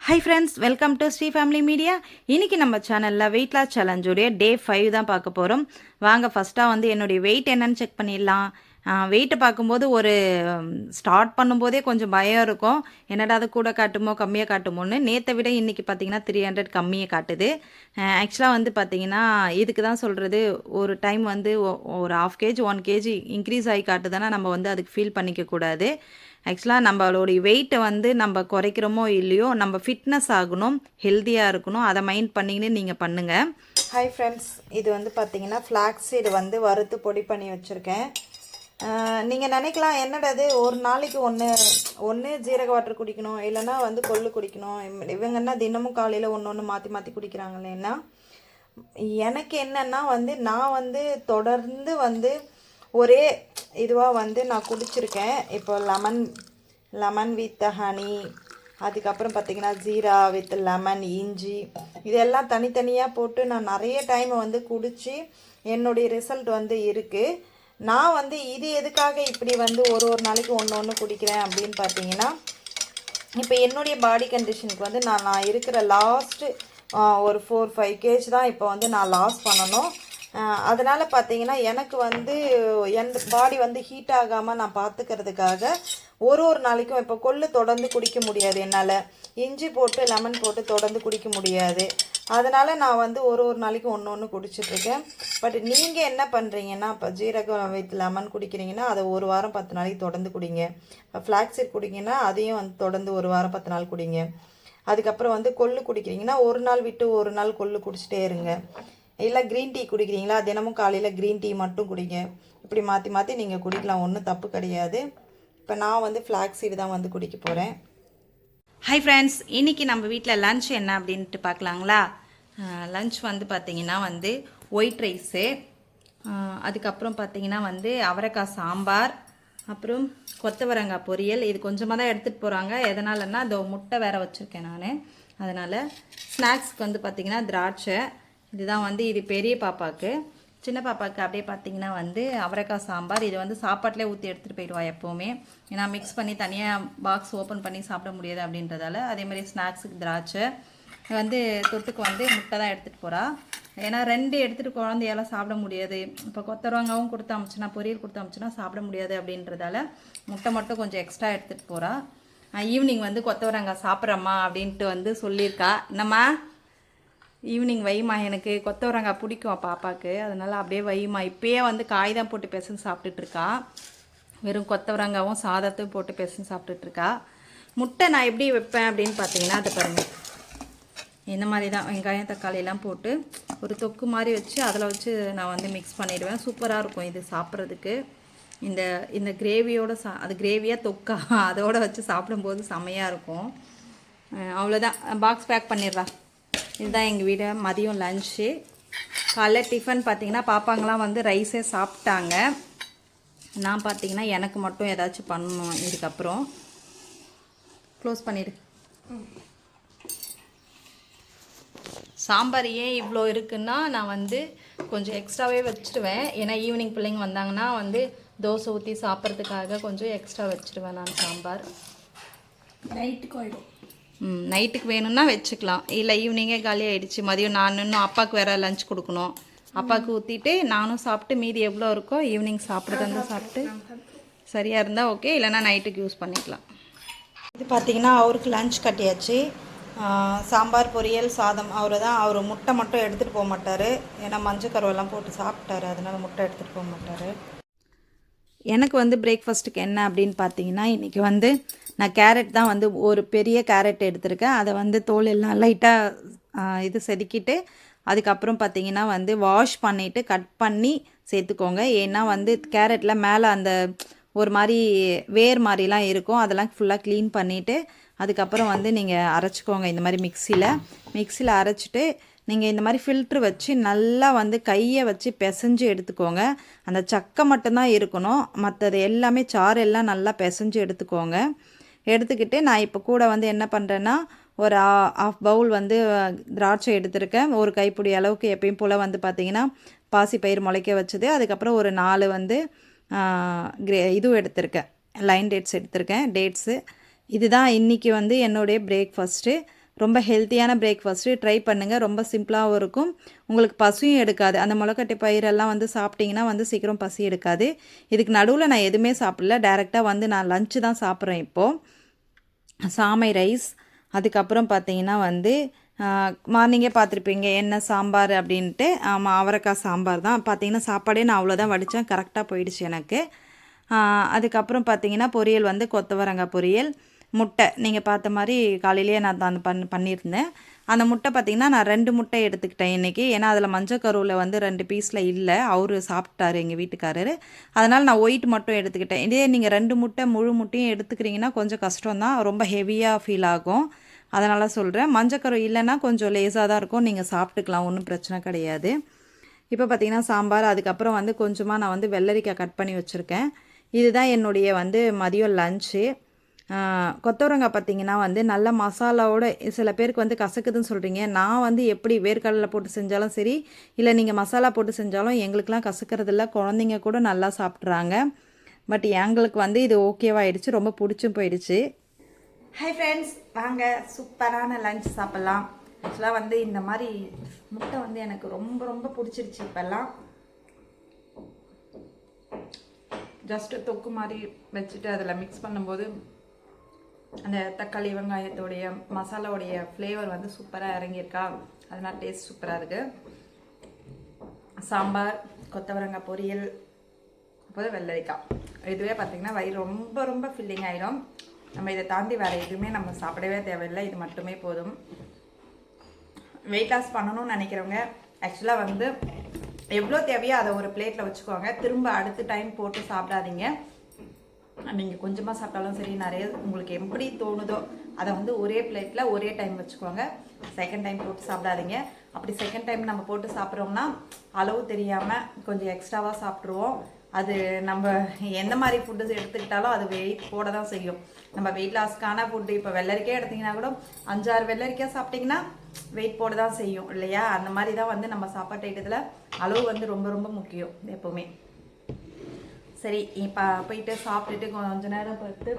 Hi friends welcome to Sri family media இன்னைக்கு நம்ம சேனலில் வெயிட் லாஸ் சேலஞ்சுடைய டே ஃபைவ் தான் பார்க்க போகிறோம் வாங்க ஃபஸ்ட்டாக வந்து என்னுடைய வெயிட் என்னன்னு செக் பண்ணிடலாம். வெயிட்டை பார்க்கும்போது ஒரு ஸ்டார்ட் பண்ணும்போதே கொஞ்சம் பயம் இருக்கும். என்னடா அது கூட காட்டுமோ கம்மியாக காட்டுமோன்னு. நேற்றை விட இன்றைக்கி பார்த்தீங்கன்னா த்ரீ ஹண்ட்ரட் கம்மியாக காட்டுது. ஆக்சுவலாக வந்து பார்த்தீங்கன்னா இதுக்கு தான் சொல்கிறது ஒரு டைம் வந்து ஒரு half KG one KG increase ஆகி காட்டுதுன்னா நம்ம வந்து அதுக்கு ஃபீல் பண்ணிக்கக்கூடாது ஆக்சுவலாக நம்மளுடைய வெயிட்டை வந்து நம்ம குறைக்கிறோமோ இல்லையோ நம்ம ஃபிட்னஸ் ஆகணும் ஹெல்த்தியாக இருக்கணும். அதை மைண்ட் பண்ணிக்கின்னு நீங்கள் பண்ணுங்கள் ஹாய் ஃப்ரெண்ட்ஸ் இது வந்து பார்த்தீங்கன்னா ஃப்ளாக்ஸ் சீடு வந்து வறுத்து பொடி பண்ணி வச்சுருக்கேன். நீங்கள் நினைக்கலாம் என்னடா இது? ஒரு நாளைக்கு ஒன்று ஒன்று ஜீரக வாட்டர் குடிக்கணும் இல்லைன்னா வந்து கொள்ளு குடிக்கணும். இவ- இவங்கன்னா தினமும் காலையில் ஒன்று ஒன்று மாற்றி மாற்றி குடிக்கிறாங்களேன்னா எனக்கு என்னன்னா வந்து நான் வந்து தொடர்ந்து வந்து ஒரே இதுவாக வந்து நான் குடிச்சிருக்கேன். இப்போ லெமன் லெமன் வித் ஹனி அதுக்கப்புறம் பார்த்தீங்கன்னா ஜீரா வித் லெமன் இஞ்சி இதெல்லாம் தனித்தனியாக போட்டு நான் நிறைய டைம் வந்து குடித்து என்னுடைய ரிசல்ட் வந்து இருக்குது நான் வந்து இது எதுக்காக இப்படி வந்து ஒரு ஒரு நாளைக்கு ஒன்று ஒன்று குடிக்கிறேன் அப்படின்னு பார்த்தீங்கன்னா இப்போ என்னுடைய பாடி கண்டிஷனுக்கு வந்து நான் நான் இருக்கிற லாஸ்ட்டு ஒரு ஃபோர் ஃபைவ் கேஜ் தான் இப்போ வந்து நான் லாஸ் பண்ணணும். அதனால் பார்த்தீங்கன்னா எனக்கு வந்து எந்த பாடி வந்து ஹீட் ஆகாமல் நான் பார்த்துக்கிறதுக்காக ஒரு ஒரு நாளைக்கும் இப்போ கொள்ளு தொடர்ந்து குடிக்க முடியாது என்னால். இஞ்சி போட்டு லெமன் போட்டு தொடர்ந்து குடிக்க முடியாது. அதனால் நான் வந்து ஒரு ஒரு நாளைக்கு ஒன்று ஒன்று குடிச்சிட்ருக்கேன் பட் நீங்கள் என்ன பண்ணுறீங்கன்னா இப்போ ஜீரகம் வித் லெமன் குடிக்கிறீங்கன்னா அதை ஒரு வாரம் பத்து நாளைக்கு தொடர்ந்து குடிங்க. இப்போ ஃப்ளாக்ஸீட் குடிங்கன்னா அதையும் வந்து தொடர்ந்து ஒரு வாரம் பத்து நாள் குடிங்க. அதுக்கப்புறம் வந்து கொள்ளு குடிக்கிறீங்கன்னா ஒரு நாள் விட்டு ஒரு நாள் கொள்ளு குடிச்சிட்டே இருங்க. இல்லை க்ரீன் டீ குடிக்கிறீங்களா தினமும் காலையில் க்ரீன் டீ மட்டும் குடிங்க. இப்படி மாற்றி மாற்றி நீங்கள் குடிக்கலாம் ஒன்றும் தப்பு கிடையாது. இப்போ நான் வந்து ஃப்ளாக்ஸீடு தான் வந்து குடிக்க போகிறேன் ஹை ஃப்ரெண்ட்ஸ் இன்றைக்கி நம்ம வீட்டில் லன்ச் என்ன அப்படின்ட்டு பார்க்கலாங்களா? லன்ச் வந்து பார்த்தீங்கன்னா வந்து ஒயிட் ரைஸு அதுக்கப்புறம் பார்த்தீங்கன்னா வந்து அவரைக்காய் சாம்பார் அப்புறம் கொத்தவரங்காய் பொரியல். இது கொஞ்சமாக தான் எடுத்துகிட்டு போகிறாங்க எதனாலன்னா அதோ முட்டை வேற வச்சுருக்கேன் நான். அதனால் ஸ்நாக்ஸ்க்கு வந்து பார்த்திங்கன்னா திராட்சை. இதுதான் வந்து இது பெரிய பாப்பாவுக்கு சின்ன பாப்பாவுக்கு அப்படியே பார்த்தீங்கன்னா வந்து அவரைக்காய் சாம்பார் இது வந்து சாப்பாட்டிலே ஊற்றி எடுத்துகிட்டு போயிடுவா எப்போவுமே. ஏன்னா மிக்ஸ் பண்ணி தனியாக பாக்ஸ் ஓப்பன் பண்ணி சாப்பிட முடியாது அப்படின்றதால அதே மாதிரி ஸ்நாக்ஸுக்கு திராட்சை. வந்து தொட்டுக்கு வந்து முட்டை தான் எடுத்துகிட்டு போகிறா ஏன்னா ரெண்டு எடுத்துகிட்டு குழந்தையெல்லாம் சாப்பிட முடியாது. இப்போ கொத்தரவங்காவும் கொடுத்து அமிச்சுனா பொரியல் கொடுத்து அமிச்சுனா சாப்பிட முடியாது அப்படின்றதால முட்டை மட்டும் கொஞ்சம் எக்ஸ்ட்ரா எடுத்துகிட்டு போகிறா ஈவினிங் வந்து கொத்தவரங்காய் சாப்பிட்றம்மா அப்படின்ட்டு வந்து சொல்லியிருக்கா. என்னம்மா? ஈவினிங் வைமா எனக்கு கொத்தவரங்காய் பிடிக்கும் பாப்பாவுக்கு அதனால் அப்படியே வைமா இப்பயே வந்து காய் தான் போட்டு பேசுன்னு சாப்பிட்டுட்ருக்கா வெறும் கொத்தவரங்காவும் சாதத்தையும் போட்டு பேசுன்னு சாப்பிட்டுட்ருக்கா முட்டை நான் எப்படி வைப்பேன் அப்படின்னு பார்த்தீங்கன்னா அது பாருங்கள் இந்த மாதிரி தான் வெங்காயம் தக்காளியெல்லாம் போட்டு ஒரு தொக்கு மாதிரி வச்சு அதில் வச்சு நான் வந்து மிக்ஸ் பண்ணிடுவேன். சூப்பராக இருக்கும் இது சாப்பிட்றதுக்கு. இந்த இந்த கிரேவியோட சா அது கிரேவியாக தொக்கா அதோட வச்சு சாப்பிடும்போது செமையாக இருக்கும். அவ்வளோதான் பாக்ஸ் பேக் பண்ணிடுறா. இதுதான் எங்கள் வீடு மதியம் லஞ்சு காலைல டிஃபன் பார்த்தீங்கன்னா பாப்பாங்களாம் வந்து ரைஸே சாப்பிட்டாங்க. நான் பார்த்தீங்கன்னா எனக்கு மட்டும் ஏதாச்சும் பண்ணணும் இதுக்கப்புறம். க்ளோஸ் பண்ணிடு. சாம்பார் ஏன் இவ்வளோ இருக்குன்னா நான் வந்து கொஞ்சம் எக்ஸ்ட்ராவே வச்சுருவேன். ஏன்னா ஈவினிங் பிள்ளைங்க வந்தாங்கன்னா வந்து தோசை ஊற்றி சாப்பிட்றதுக்காக கொஞ்சம் எக்ஸ்ட்ரா வச்சுருவேன் நான் சாம்பார். நைட்டுக்கு ஆகிடும் நைட்டுக்கு வேணும்னா வச்சுக்கலாம். இல்லை ஈவினிங்கே காலி ஆகிடுச்சு மதியம் நான் இன்னும் அப்பாவுக்கு வேற லஞ்ச் கொடுக்கணும். அப்பாவுக்கு ஊற்றிட்டு நானும் சாப்பிட்டு மீதி எவ்வளோ இருக்கோ ஈவினிங் சாப்பிட்றது இருந்தால் சாப்பிட்டு சரியாக இருந்தால் ஓகே இல்லைன்னா நைட்டுக்கு யூஸ் பண்ணிக்கலாம். இது பார்த்தீங்கன்னா அவருக்கு லஞ்ச் கட்டியாச்சு. சாம்பார் பொரியல் சாதம். அவர் தான் அவர் முட்டை மட்டும் எடுத்துகிட்டு போக மாட்டார். ஏன்னா மஞ்சள் கருவெல்லாம் போட்டு சாப்பிட்டாரு. அதனால முட்டை எடுத்துகிட்டு போக மாட்டார். எனக்கு வந்து பிரேக்ஃபாஸ்ட்டுக்கு என்ன அப்படின்னு பார்த்தீங்கன்னா இன்றைக்கி வந்து நான் கேரட் தான் வந்து ஒரு பெரிய கேரட் எடுத்திருக்கேன். அதை வந்து தோல் எல்லாம் லைட்டாக இது செதுக்கிட்டு அதுக்கப்புறம் பார்த்தீங்கன்னா வந்து வாஷ் பண்ணிவிட்டு கட் பண்ணி சேர்த்துக்கோங்க. ஏன்னா வந்து கேரட்டில் மேலே அந்த ஒரு மாதிரி வேர் மாதிரிலாம் இருக்கும். அதெல்லாம் ஃபுல்லாக க்ளீன் பண்ணிவிட்டு அதுக்கப்புறம் வந்து நீங்கள் அரைச்சிக்கோங்க. இந்த மாதிரி மிக்சியில் மிக்சியில் அரைச்சிட்டு நீங்கள் இந்த மாதிரி ஃபில்ட்ரு வச்சு நல்லா வந்து கையை வச்சு பிசைஞ்சு எடுத்துக்கோங்க. அந்த சக்கை மட்டும்தான் இருக்கணும். மற்றது எல்லாமே சாறு எல்லாம் நல்லா பிசைஞ்சு எடுத்துக்கோங்க. எடுத்துக்கிட்டு நான் இப்போ கூட வந்து என்ன பண்ணுறேன்னா ஒரு ஆஃப் பவுல் வந்து திராட்சை எடுத்திருக்கேன். ஒரு கைப்பிடி அளவுக்கு எப்பயும் போல் வந்து பார்த்திங்கன்னா பாசி பயிர் முளைக்க வச்சது. அதுக்கப்புறம் ஒரு நாலு வந்து கிரே இதுவும் எடுத்திருக்கேன். லைன் டேட்ஸ் எடுத்திருக்கேன். டேட்ஸு. இதுதான் இன்றைக்கி வந்து என்னுடைய பிரேக்ஃபாஸ்ட்டு ரொம்ப ஹெல்த்தியான பிரேக்ஃபாஸ்ட்டு ட்ரை பண்ணுங்கள் ரொம்ப சிம்பிளாகவும் இருக்கும். உங்களுக்கு பசியும் எடுக்காது. அந்த முளைக்கட்டை பயிரெல்லாம் வந்து சாப்பிட்டிங்கன்னா வந்து சீக்கிரம் பசி எடுக்காது. இதுக்கு நடுவில் நான் எதுவுமே சாப்பிடல. டேரெக்டாக வந்து நான் லஞ்சு தான் சாப்பிட்றேன் இப்போது சாமை ரைஸ் அதுக்கப்புறம் பார்த்தீங்கன்னா வந்து மார்னிங்கே பார்த்துருப்பீங்க. என்ன சாம்பார் அப்படின்ட்டு. ஆமாம் அவரைக்காய் சாம்பார் தான். பார்த்தீங்கன்னா சாப்பாடே நான் அவ்வளோதான் வடித்தேன் கரெக்டாக போயிடுச்சு எனக்கு. அதுக்கப்புறம் பார்த்தீங்கன்னா பொரியல் வந்து கொத்தவரங்காய் பொரியல். முட்டை. நீங்கள் பார்த்த மாதிரி காலையிலேயே நான் தான் பண் பண்ணியிருந்தேன். அந்த முட்டை பார்த்தீங்கன்னா நான் ரெண்டு முட்டை எடுத்துக்கிட்டேன் இன்றைக்கி ஏன்னா அதில் மஞ்சள் கருவில் வந்து ரெண்டு பீஸில் இல்லை. அவர் சாப்பிட்டாரு எங்கள் வீட்டுக்காரரு. அதனால் நான் ஒயிட் மட்டும் எடுத்துக்கிட்டேன். இதே நீங்கள் ரெண்டு முட்டை முழு முட்டையும் எடுத்துக்கிறீங்கன்னா கொஞ்சம் கஷ்டம் தான். ரொம்ப ஹெவியாக ஃபீல் ஆகும். அதனால் சொல்கிறேன் மஞ்சக்கரு இல்லைன்னா கொஞ்சம் லேசாக தான் இருக்கும். நீங்கள் சாப்பிட்டுக்கலாம். ஒன்றும் பிரச்சனை கிடையாது. இப்போ பார்த்தீங்கன்னா சாம்பார். அதுக்கப்புறம் வந்து கொஞ்சமாக நான் வந்து வெள்ளரிக்காய் கட் பண்ணி வச்சுருக்கேன். இதுதான் என்னுடைய வந்து மதியம் லஞ்சு கொத்தவரங்காய் பார்த்தீங்கன்னா வந்து நல்ல மசாலாவோட சில பேருக்கு வந்து கசக்குதுன்னு சொல்கிறீங்க நான் வந்து எப்படி வேர்க்கடலை போட்டு செஞ்சாலும் சரி இல்லை நீங்கள் மசாலா போட்டு செஞ்சாலும் எங்களுக்கெலாம் கசக்கிறதில்ல. குழந்தைங்க கூட நல்லா சாப்பிட்றாங்க. பட் எங்களுக்கு வந்து இது ஓகேவாகிடுச்சு ரொம்ப பிடிச்சும் போயிடுச்சு. ஹை ஃப்ரெண்ட்ஸ் வாங்க சூப்பரான லஞ்ச் சாப்பிட்லாம். ஆக்சுவலாக வந்து இந்த மாதிரி முட்டை வந்து எனக்கு ரொம்ப ரொம்ப பிடிச்சிருச்சு இப்போல்லாம். ஜஸ்ட்டு தொக்கு மாதிரி வச்சுட்டு அதில் மிக்ஸ் பண்ணும்போது அந்த தக்காளி வெங்காயத்தோடைய மசாலாவுடைய ஃப்ளேவர் வந்து சூப்பராக இறங்கியிருக்கா. அதனால் டேஸ்ட் சூப்பராக இருக்குது சாம்பார் கொத்தவரங்காய் பொரியல் அப்போது வெள்ளரிக்காய் இதுவே பார்த்திங்கன்னா வயிறு ரொம்ப ரொம்ப ஃபில்லிங் ஆகிடும் நம்ம இதை தாண்டி வேறு எதுவுமே நம்ம சாப்பிடவே தேவையில்லை. இது மட்டுமே போதும். வெயிட் லாஸ் பண்ணணும்னு நினைக்கிறவங்க ஆக்சுவலாக வந்து எவ்வளோ தேவையோ அதை ஒரு பிளேட்டில் வச்சுக்கோங்க. திரும்ப அடுத்த டைம் போட்டு சாப்பிடாதீங்க. நீங்கள் கொஞ்சமாக சாப்பிட்டாலும் சரி நிறைய உங்களுக்கு எப்படி தோணுதோ அதை வந்து ஒரே பிளேட்டில் ஒரே டைம் வச்சுக்கோங்க. செகண்ட் டைம் போட்டு சாப்பிடாதீங்க. அப்படி செகண்ட் டைம் நம்ம போட்டு சாப்பிட்றோம்னா அளவு தெரியாமல் கொஞ்சம் எக்ஸ்ட்ராவாக சாப்பிட்ருவோம் அது நம்ம எந்த மாதிரி ஃபுட்டு எடுத்துக்கிட்டாலும் அது வெயிட் போட தான் செய்யும். நம்ம வெயிட் லாஸ்க்கான ஃபுட்டு இப்போ வெள்ளரிக்காய் எடுத்தீங்கன்னா கூட அஞ்சாறு வெள்ளரிக்காய் சாப்பிட்டிங்கன்னா வெயிட் போட தான் செய்யும் இல்லையா? அந்த மாதிரி தான் வந்து நம்ம சாப்பாட்டு ஐட்டத்தில் அளவு வந்து ரொம்ப ரொம்ப முக்கியம் எப்போவுமே. சரி இப்போ போயிட்டு சாப்பிட்டுட்டு கொஞ்ச நேரம் பார்த்து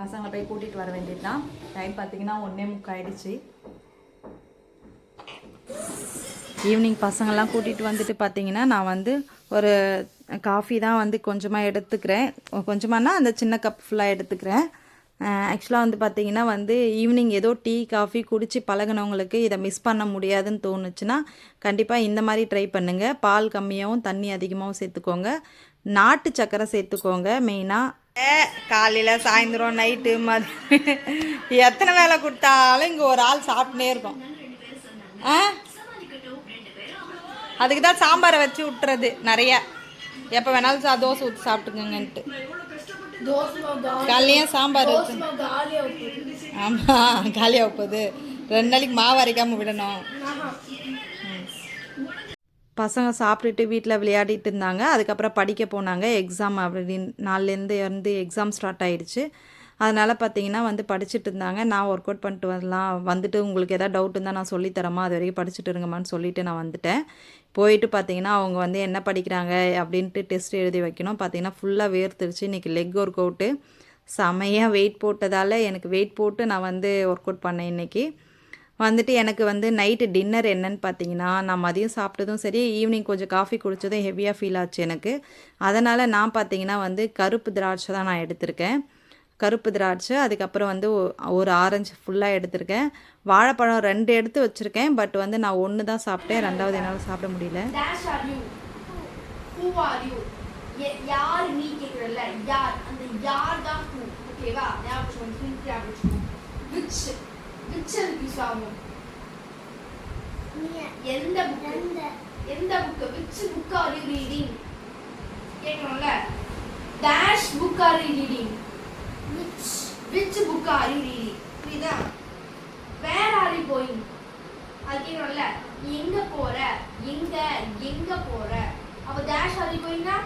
பசங்களை போய் கூட்டிகிட்டு வர வேண்டியது தான் டைம் பார்த்தீங்கன்னா ஒன்றே முக்காயிடுச்சு. ஈவினிங் பசங்கள்லாம் கூட்டிகிட்டு வந்துட்டு பார்த்தீங்கன்னா நான் வந்து ஒரு காஃபி தான் வந்து கொஞ்சமாக எடுத்துக்கிறேன். கொஞ்சமானா அந்த சின்ன கப் ஃபுல்லாக எடுத்துக்கிறேன். ஆக்சுவலாக வந்து பார்த்தீங்கன்னா வந்து ஈவினிங் ஏதோ டீ காஃபி குடித்து பழகினவங்களுக்கு இதை மிஸ் பண்ண முடியாதுன்னு தோணுச்சுன்னா கண்டிப்பாக இந்த மாதிரி ட்ரை பண்ணுங்கள் பால் கம்மியாகவும் தண்ணி அதிகமாகவும் சேர்த்துக்கோங்க. நாட்டு சக்கரை சேர்த்துக்கோங்க மெயினாக காலையில் சாயந்தரம் நைட்டு மதியம் எத்தனை வேலை கொடுத்தாலும் இங்கே ஒரு ஆள் சாப்பிட்டுனே இருக்கும். ஆ? அதுக்கு தான் சாம்பாரை வச்சு விட்டுறது நிறைய. எப்போ வேணாலும் சா தோசை ஊற்றி சாப்பிட்டுக்கோங்கன்ட்டு. காலையும் சாம்பார் ஆமாம் காலியாக போகுது ரெண்டு நாளைக்கு மாவு அரைக்காமல் விடணும். பசங்க சாப்பிட்டுட்டு வீட்டில் விளையாடிட்டு இருந்தாங்க அதுக்கப்புறம் படிக்க போனாங்க. எக்ஸாம் அப்படின்னு நாலுலேருந்து வந்து எக்ஸாம் ஸ்டார்ட் ஆகிடுச்சு அதனால் பார்த்தீங்கன்னா வந்து படிச்சுட்டு இருந்தாங்க நான் ஒர்க் அவுட் பண்ணிட்டு வரலாம். வந்துட்டு உங்களுக்கு எதாவது டவுட் இருந்தால் நான் சொல்லித்தரமா அது வரைக்கும் படிச்சுட்டு இருங்கம்மான்னு சொல்லிட்டு நான் வந்துட்டேன். போயிட்டு பார்த்தீங்கன்னா அவங்க வந்து என்ன படிக்கிறாங்க அப்படின்ட்டு டெஸ்ட் எழுதி வைக்கணும். பார்த்தீங்கன்னா ஃபுல்லாக வேர்த்துருச்சு. இன்றைக்கி லெக் ஒர்க் அவுட்டு செமையாக வெயிட் போட்டதால் எனக்கு வெயிட் போட்டு நான் வந்து ஒர்க் அவுட் பண்ணேன் இன்றைக்கி வந்துட்டு எனக்கு வந்து நைட்டு டின்னர் என்னன்னு பார்த்தீங்கன்னா நான் மதியம் சாப்பிட்டதும் சரி ஈவினிங் கொஞ்சம் காஃபி குடித்ததும் ஹெவியாக ஃபீல் ஆச்சு எனக்கு. அதனால் நான் பார்த்தீங்கன்னா வந்து கருப்பு திராட்சை தான் நான் எடுத்திருக்கேன். கருப்பு திராட்சை அதுக்கப்புறம் வந்து ஒரு ஆரஞ்சு ஃபுல்லாக எடுத்திருக்கேன். வாழைப்பழம் ரெண்டு எடுத்து வச்சுருக்கேன் பட் வந்து நான் ஒன்று தான் சாப்பிட்டேன் ரெண்டாவது என்னால் சாப்பிட முடியல. யார் நீ கேக்குறல்ல? யார் அந்த யார் தான் ஓகேவா ஞாபகம் ஞாபகம் விச் விச் யூஸ் ஆகும் எந்த புக் எந்த? Book which book are you reading கேக்குறோம்ல dash book are you reading which which book are you reading புரியுதா? வேர் ஆர் யூ கோயிங் அது கேக்குறோம்ல நீ எங்க போற? எங்க? எங்க போற? அப்ப dash are you கோயிங்னா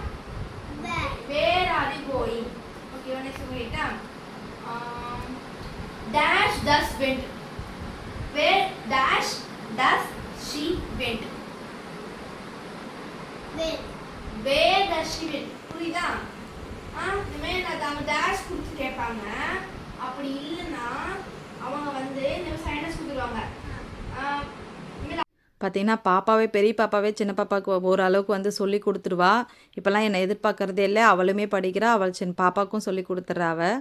where are you going okay next சொல்லிட்டா dash does went where dash does she went where does she went புரியுதா ஆ இனிமே நான் அவங்க டேஷ் கொடுத்து கேட்பாங்க அப்படி இல்லைன்னா அவங்க வந்து இந்த சைனஸ் கொடுத்துருவாங்க பார்த்தீங்கன்னா பாப்பாவே பெரிய பாப்பாவே சின்ன பாப்பாவுக்கு ஓரளவுக்கு வந்து சொல்லி கொடுத்துருவா. இப்போல்லாம் என்னை எதிர்பார்க்குறதே இல்லை. அவளுமே படிக்கிறா. அவள் சின்ன பாப்பாவுக்கும் சொல்லி கொடுத்துட்றா அவள்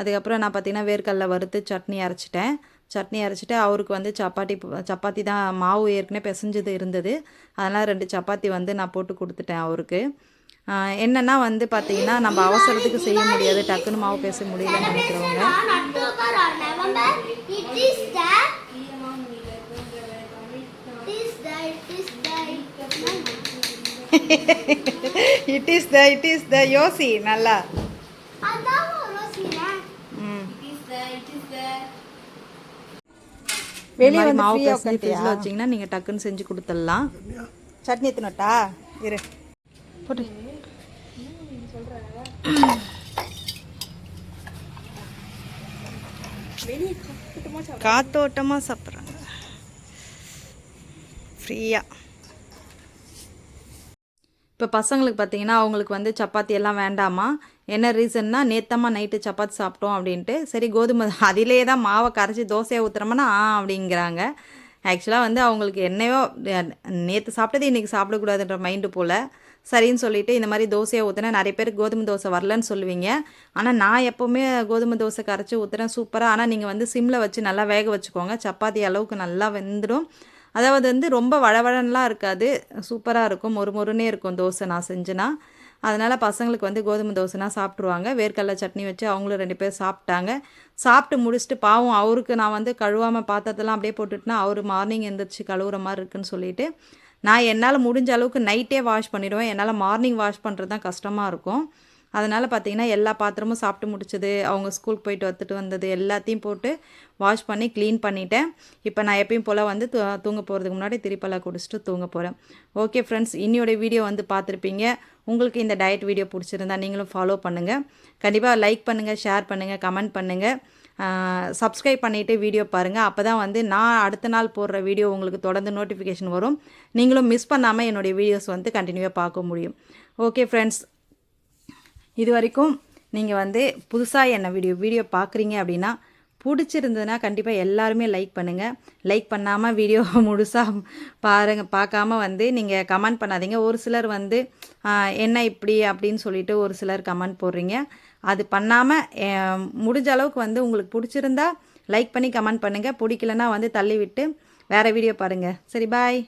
அதுக்கப்புறம் நான் பார்த்தீங்கன்னா வேர்க்கடலை வறுத்து சட்னி அரைச்சிட்டேன். சட்னி அரைச்சிட்டு அவருக்கு வந்து சப்பாத்தி சப்பாத்தி தான் மாவு ஏற்கனவே பிசைஞ்சது இருந்தது. அதனால் ரெண்டு சப்பாத்தி வந்து நான் போட்டு கொடுத்துட்டேன் அவருக்கு. என்னென்னா என்னன்னா வந்து பார்த்தீங்கன்னா நம்ம அவசரத்துக்கு செய்ய முடியாது. டக்குன்னு மாவு பேச முடியலன்னு நினைக்கிறவங்க. It is the it is the யோசி நல்லா. அதான் ரோசினா ம். It is the, it is the. வெளியே வந்து மாவு பேசி ஃப்ரிட்ஜில் வச்சிங்கன்னா நீங்கள் டக்குன்னு செஞ்சு கொடுத்துடலாம். சட்னி எத்தனட்டா இரு. போட்டு காத்தோட்டமாக சாப்பிட்றாங்க. ஃப்ரீயாக இப்போ பசங்களுக்கு பார்த்தீங்கன்னா அவங்களுக்கு வந்து சப்பாத்தி எல்லாம் வேண்டாமா? என்ன ரீசன்னா நேத்தம்மா நைட்டு சப்பாத்தி சாப்பிட்டோம் அப்படின்ட்டு சரி கோதுமை அதிலே தான் மாவை கரைச்சி தோசையை ஊற்றுறோம்னா ஆ அப்படிங்கிறாங்க. ஆக்சுவலாக வந்து அவங்களுக்கு என்னையோ நேற்று சாப்பிட்டது இன்றைக்கி சாப்பிடக்கூடாதுன்ற மைண்டு போல். சரின்னு சொல்லிட்டு இந்த மாதிரி தோசையை ஊற்றினா நிறைய பேருக்கு கோதுமை தோசை வரலன்னு சொல்லுவீங்க. ஆனால் நான் எப்போவுமே கோதுமை தோசை கரைச்சி ஊற்றுறேன் சூப்பராக ஆனால் நீங்கள் வந்து சிம்மில் வச்சு நல்லா வேக வச்சுக்கோங்க. சப்பாத்தி அளவுக்கு நல்லா வெந்துடும் அதாவது வந்து ரொம்ப வழவழன்லாம் இருக்காது. சூப்பராக இருக்கும். மொறு மொறுனே இருக்கும் தோசை நான் செஞ்சேன்னா. அதனால் பசங்களுக்கு வந்து கோதுமை தோசைனா சாப்பிட்ருவாங்க வேர்க்கடலை சட்னி வச்சு அவங்களும் ரெண்டு பேர் சாப்பிட்டாங்க. சாப்பிட்டு முடிச்சுட்டு பாவம் அவருக்கு நான் வந்து கழுவாமல் பாத்திரத்தெல்லாம் அப்படியே போட்டுட்டுனா அவர் மார்னிங் எழுந்திரிச்சு கழுவுற மாதிரி இருக்குன்னு சொல்லிட்டு நான் என்னால் முடிஞ்ச அளவுக்கு நைட்டே வாஷ் பண்ணிவிடுவேன் என்னால் மார்னிங் வாஷ் பண்ணுறது தான் கஷ்டமாக இருக்கும். அதனால் பார்த்தீங்கன்னா எல்லா பாத்திரமும் சாப்பிட்டு முடிச்சது. அவங்க ஸ்கூலுக்கு போயிட்டு வந்துட்டு வந்தது எல்லாத்தையும் போட்டு வாஷ் பண்ணி க்ளீன் பண்ணிட்டேன். இப்போ நான் எப்பயும் போல் வந்து தூ தூங்க போகிறதுக்கு முன்னாடி திரிப்பலா குடிச்சிட்டு தூங்க போகிறேன் ஓகே ஃப்ரெண்ட்ஸ் இன்னியோட வீடியோ வந்து பார்த்துருப்பீங்க உங்களுக்கு இந்த டயட் வீடியோ பிடிச்சிருந்தா நீங்களும் ஃபாலோ பண்ணுங்கள் கண்டிப்பாக லைக் பண்ணுங்கள் ஷேர் பண்ணுங்கள் கமெண்ட் பண்ணுங்கள் சப்ஸ்கிரைப் பண்ணிவிட்டு வீடியோ பாருங்கள் அப்போ தான் வந்து நான் அடுத்த நாள் போடுற வீடியோ உங்களுக்கு தொடர்ந்து நோட்டிஃபிகேஷன் வரும். நீங்களும் மிஸ் பண்ணாமல் என்னுடைய வீடியோஸ் வந்து கண்டினியூவாக பார்க்க முடியும். ஓகே ஃப்ரெண்ட்ஸ் இது வரைக்கும் நீங்கள் வந்து புதுசாக என்ன வீடியோ வீடியோ பார்க்குறீங்க அப்படின்னா பிடிச்சிருந்ததுன்னா கண்டிப்பாக எல்லாருமே லைக் பண்ணுங்கள் லைக் பண்ணாமல் வீடியோ முழுசாக பாருங்க பார்க்காம வந்து நீங்கள் கமெண்ட் பண்ணாதீங்க. ஒரு சிலர் வந்து என்ன இப்படி அப்படின்னு சொல்லிட்டு ஒரு சிலர் கமெண்ட் போடுறீங்க. அது பண்ணாமல் முடிஞ்ச அளவுக்கு வந்து உங்களுக்கு பிடிச்சிருந்தா லைக் பண்ணி கமெண்ட் பண்ணுங்கள் பிடிக்கலன்னா வந்து தள்ளி விட்டு வேறு வீடியோ பாருங்கள் சரி பாய்